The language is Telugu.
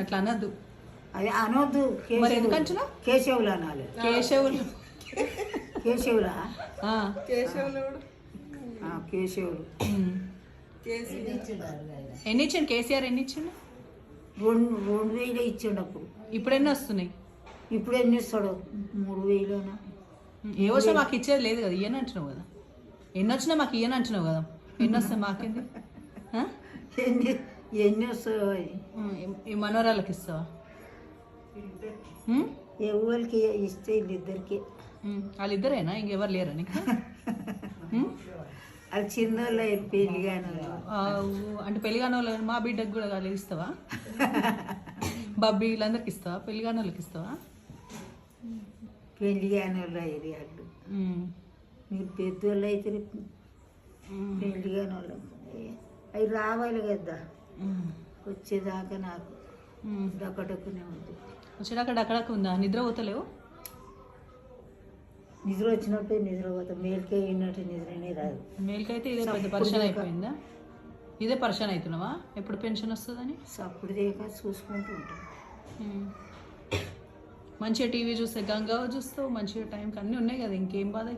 అట్లా అనద్దు. అది అనొద్దు. మరి ఎందుకు కేశవులు అంటున్నావు? కేశవులు. అనాలి కేశవులు కేశవులా కేశవులు. ఉమ్. ఎన్ని ఇచ్చిండు? కేసీఆర్ ఎన్ని ఇచ్చిండు? రెండు రెండు వేలు ఇచ్చిండు అప్పుడు ఇప్పుడు ఎన్ని వస్తున్నాయి? ఇప్పుడు ఎన్ని ఇస్తాడు మూడు వేలునా? ఏ వచ్చినా మాకు ఇచ్చేది లేదు కదా ఇయ్యని అంటున్నావు కదా. ఎన్ని వచ్చినా మాకు ఇయ్యని అంటున్నావు కదా. ఎన్ని వస్తాయి మాకేంది? ఎన్ని? ఎన్ని వస్తాయో ఈ- మనోరాలకి ఇస్తావా? ఎవరికి ఇస్తే వీళ్ళిద్దరికి. వాళ్ళిద్దరేనా? ఇంకెవరు లేరా నీకు? అది చిన్నోళ్ళ పెళ్ళి కానీ అంటే పెళ్ళిగాని వాళ్ళు మా బిడ్డకు కూడా కలిగి ఇస్తావా? బబ్బీ వీళ్ళందరికి ఇస్తావా? పెళ్ళిగాని వాళ్ళకి ఇస్తావా? పెళ్ళి కాని వాళ్ళు వాళ్ళు. ఉమ్. మీరు పెద్దోళ్ళు అయితే. పెళ్ళి కాని వాళ్ళు. అవి రావాలి కదా. వచ్చేదాకా నాకు. డక్కడక్కునే ఉంది. వచ్చేదాకా అక్కడక్క ఉందా? నిద్ర పోతలేవు? నిద్ర వచ్చినప్పుడు నిద్ర పోతాం. మేలుకే అయినట్టు నిద్రనే రాదు. మేలుకైతే ఇదే పెద్ద పరిశాన్ అయిపోయిందా? ఇదే పరిశాన్ అవుతున్నావా? ఎప్పుడు పెన్షన్ వస్తుందని? సప్పుడు దేక చూసుకుంటూ ఉంటాం. మంచిగా టీవీ చూస్తే గంగా చూస్తావు మంచిగా టైంకి అన్నీ ఉన్నాయి కదా ఇంకేం బాధ